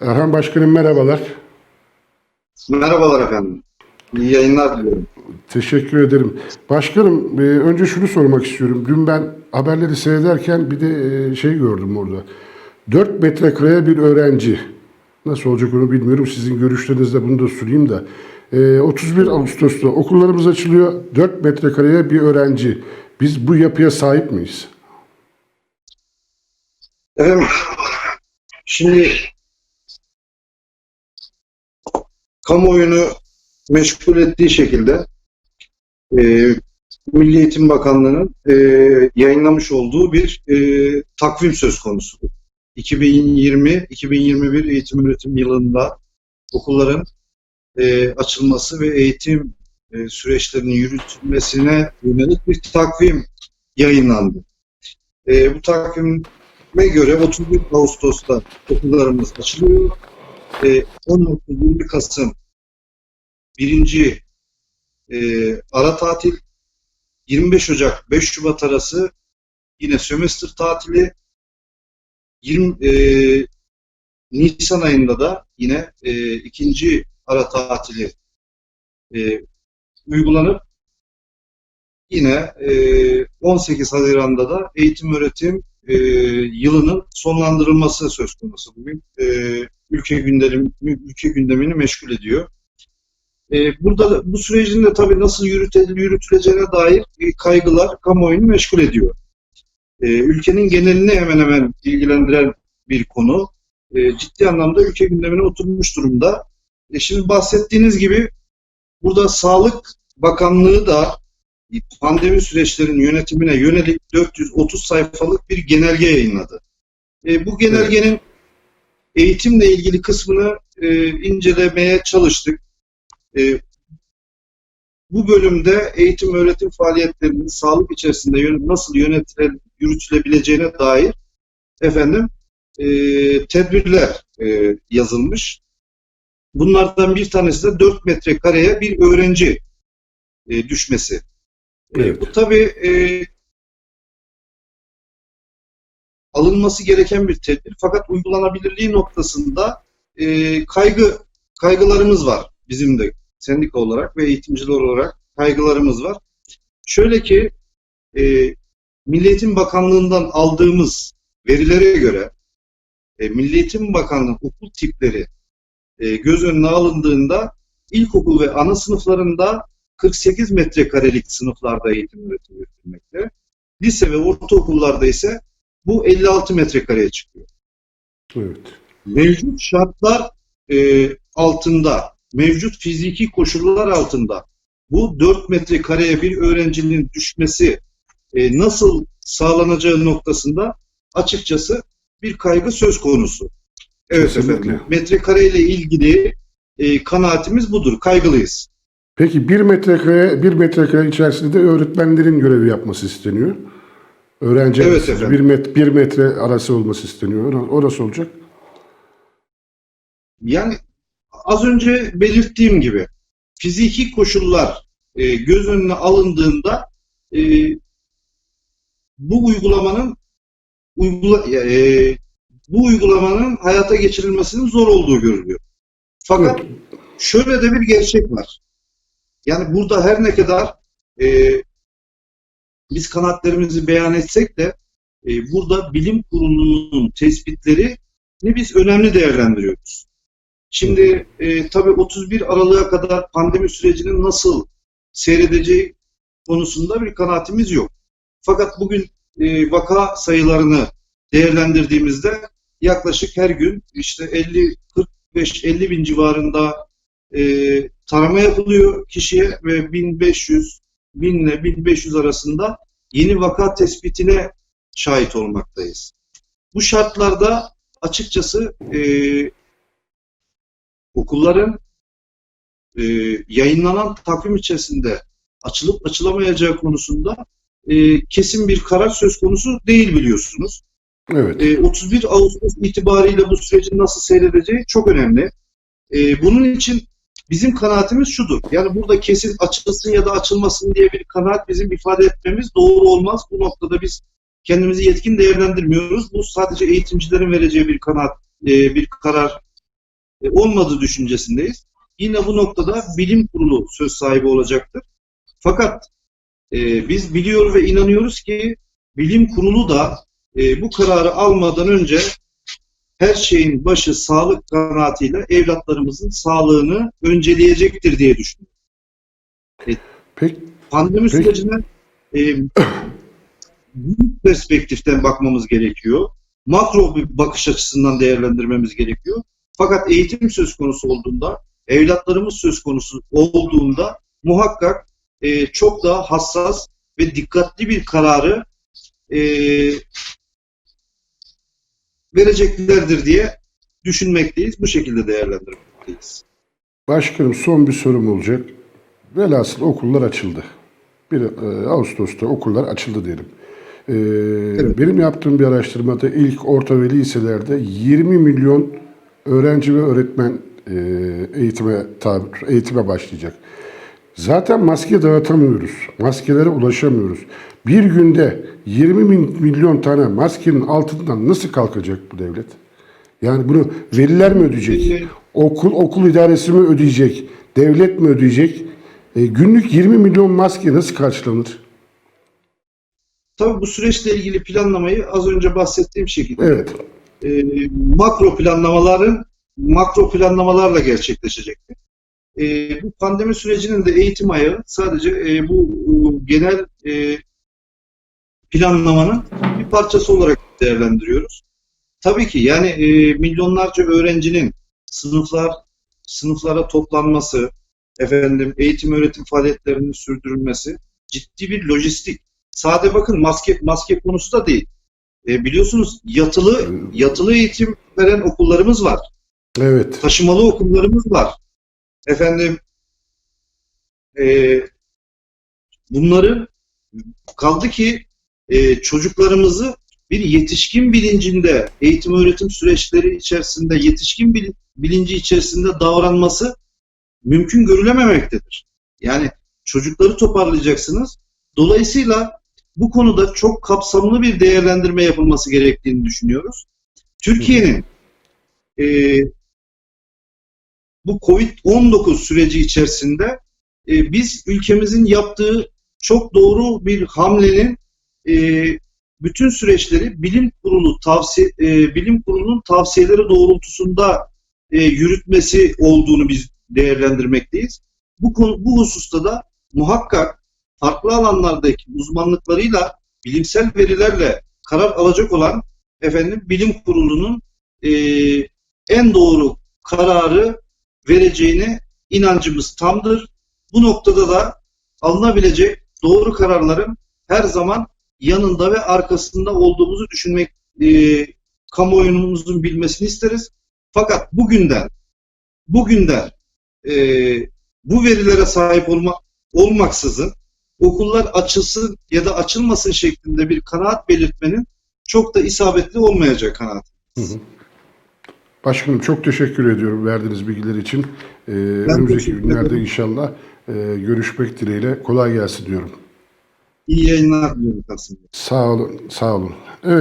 Erhan Başkanım merhabalar. Merhabalar efendim. İyi yayınlar diliyorum. Teşekkür ederim. Başkanım e, önce şunu sormak istiyorum. Dün ben haberleri seyrederken bir de e, şey gördüm orada. 4 metrekareye bir öğrenci. Nasıl olacak onu bilmiyorum. Sizin görüşlerinizde bunu da sorayım da. E, 31 Ağustos'ta okullarımız açılıyor. 4 metrekareye bir öğrenci. Biz bu yapıya sahip miyiz? Efendim, şimdi kamuoyunu meşgul ettiği şekilde e, Milli Eğitim Bakanlığı'nın e, yayınlamış olduğu bir e, takvim söz konusu. 2020-2021 eğitim öğretim yılında okulların e, açılması ve eğitim e, süreçlerinin yürütülmesine yönelik bir takvim yayınlandı. E, bu takvim ve göre 31 Ağustos'ta okullarımız açılıyor. E, 19-20 Kasım birinci e, ara tatil, 25 Ocak 5 Şubat arası yine sömestr tatili, 20 e, Nisan ayında da yine e, ikinci ara tatili e, uygulanıp yine e, 18 Haziran'da da eğitim öğretim e, yılının sonlandırılması söz konusu bugün. E, ülke gündemi ülke gündemini meşgul ediyor. E, burada da, bu sürecin de tabii nasıl yürütül- yürütüleceğine dair kaygılar kamuoyunu meşgul ediyor. E, ülkenin genelini hemen hemen ilgilendiren bir konu. E, ciddi anlamda ülke gündemine oturmuş durumda. E, şimdi bahsettiğiniz gibi burada Sağlık Bakanlığı da pandemi süreçlerinin yönetimine yönelik 430 sayfalık bir genelge yayınladı. E, bu genelgenin eğitimle ilgili kısmını e, incelemeye çalıştık. E, bu bölümde eğitim öğretim faaliyetlerinin sağlık içerisinde yön- nasıl yönetile, yürütülebileceğine dair efendim e, tedbirler e, yazılmış. Bunlardan bir tanesi de 4 metrekareye bir öğrenci e, düşmesi. E, Evet. bu tabii e, alınması gereken bir tedbir fakat uygulanabilirliği noktasında e, kaygı kaygılarımız var bizim de sendika olarak ve eğitimciler olarak kaygılarımız var. Şöyle ki e, Milli Eğitim Bakanlığı'ndan aldığımız verilere göre e, Milli Eğitim Bakanlığı okul tipleri e, göz önüne alındığında ilkokul ve ana sınıflarında 48 metrekarelik sınıflarda eğitim öğretim yürütülmekte. Lise ve ortaokullarda ise bu 56 metrekareye çıkıyor. Evet. Mevcut şartlar e, altında, mevcut fiziki koşullar altında bu 4 metrekareye bir öğrencinin düşmesi e, nasıl sağlanacağı noktasında açıkçası bir kaygı söz konusu. Evet Kesinlikle. efendim. Metrekare ile ilgili e, kanaatimiz budur. Kaygılıyız. Peki bir metrekare, bir metrekare içerisinde de öğretmenlerin görevi yapması isteniyor. Öğrenci Evet arası bir, met, bir metre arası olması isteniyor. O- nasıl olacak? Yani az önce belirttiğim gibi fiziki koşullar e, göz önüne alındığında e, bu uygulamanın uygula, e, bu uygulamanın hayata geçirilmesinin zor olduğu görülüyor. Fakat şöyle de bir gerçek var. Yani burada her ne kadar e, biz kanaatlerimizi beyan etsek de e, burada bilim kurulunun tespitleri ne biz önemli değerlendiriyoruz. Şimdi e, tabii 31 Aralık'a kadar pandemi sürecinin nasıl seyredeceği konusunda bir kanaatimiz yok. Fakat bugün e, vaka sayılarını değerlendirdiğimizde yaklaşık her gün işte 50 45 50 bin civarında e, tarama yapılıyor kişiye ve 1500 1000 ile 1500 arasında yeni vaka tespitine şahit olmaktayız. Bu şartlarda açıkçası e, okulların e, yayınlanan takvim içerisinde açılıp açılamayacağı konusunda e, kesin bir karar söz konusu değil biliyorsunuz. Evet. E, 31 Ağustos itibariyle bu sürecin nasıl seyredeceği çok önemli. E, bunun için bizim kanaatimiz şudur. Yani burada kesin açılsın ya da açılmasın diye bir kanaat bizim ifade etmemiz doğru olmaz. Bu noktada biz kendimizi yetkin değerlendirmiyoruz. Bu sadece eğitimcilerin vereceği bir kanaat, e, bir karar e, olmadığı düşüncesindeyiz. Yine bu noktada bilim kurulu söz sahibi olacaktır. Fakat e, biz biliyor ve inanıyoruz ki bilim kurulu da bu kararı almadan önce her şeyin başı sağlık kanaatiyle evlatlarımızın sağlığını önceleyecektir diye düşünüyorum. Peki Pandemi Peki. sürecine e, büyük perspektiften bakmamız gerekiyor. Makro bir bakış açısından değerlendirmemiz gerekiyor. Fakat eğitim söz konusu olduğunda, evlatlarımız söz konusu olduğunda muhakkak e, çok daha hassas ve dikkatli bir kararı e, vereceklerdir diye düşünmekteyiz. Bu şekilde değerlendirmekteyiz. Başkanım son bir sorum olacak. Velhasıl okullar açıldı. Bir, e, Ağustos'ta okullar açıldı diyelim. E, Benim yaptığım bir araştırmada ilk orta ve liselerde 20 milyon öğrenci ve öğretmen e, eğitime tabi, eğitime başlayacak. Zaten maske dağıtamıyoruz. Maskelere ulaşamıyoruz. Bir günde 20 min- milyon tane maskenin altından nasıl kalkacak bu devlet? Yani bunu veliler mi ödeyecek? Okul okul idaresi mi ödeyecek? Devlet mi ödeyecek? E, günlük 20 milyon maske nasıl karşılanır? Tabii bu süreçle ilgili planlamayı az önce bahsettiğim şekilde Evet. e, makro planlamaların makro planlamalarla gerçekleşecektir. E, bu pandemi sürecinin de eğitim ayağı sadece e, bu e, genel e, planlamanın bir parçası olarak değerlendiriyoruz. Tabii ki yani e, milyonlarca öğrencinin sınıflar sınıflara toplanması, efendim eğitim öğretim faaliyetlerinin sürdürülmesi ciddi bir lojistik. Sade bakın maske maske konusu da değil. E, biliyorsunuz yatılı yatılı eğitim veren okullarımız var. Evet. Taşımalı okullarımız var. Efendim e, bunları kaldı ki e, çocuklarımızı bir yetişkin bilincinde eğitim öğretim süreçleri içerisinde yetişkin bil- bilinci içerisinde davranması mümkün görülememektedir. Yani çocukları toparlayacaksınız. Dolayısıyla bu konuda çok kapsamlı bir değerlendirme yapılması gerektiğini düşünüyoruz. Türkiye'nin e, bu Covid-19 süreci içerisinde e, biz ülkemizin yaptığı çok doğru bir hamlenin e, bütün süreçleri bilim kurulu tavsiye e, bilim kurulunun tavsiyeleri doğrultusunda e, yürütmesi olduğunu biz değerlendirmekteyiz. Bu konu bu hususta da muhakkak farklı alanlardaki uzmanlıklarıyla bilimsel verilerle karar alacak olan efendim bilim kurulunun e, en doğru kararı vereceğine inancımız tamdır. Bu noktada da alınabilecek doğru kararların her zaman yanında ve arkasında olduğumuzu düşünmek e, kamuoyumuzun bilmesini isteriz. Fakat bugünden bugünden e, bu verilere sahip olma, olmaksızın okullar açılsın ya da açılmasın şeklinde bir kanaat belirtmenin çok da isabetli olmayacak kanaat. Hı hı. Başkanım çok teşekkür ediyorum verdiğiniz bilgiler için. E, önümüzdeki günlerde inşallah e, görüşmek dileğiyle kolay gelsin diyorum. İyi yayınlar diliyorum Kasım Bey. Sağ olun, sağ olun. Evet.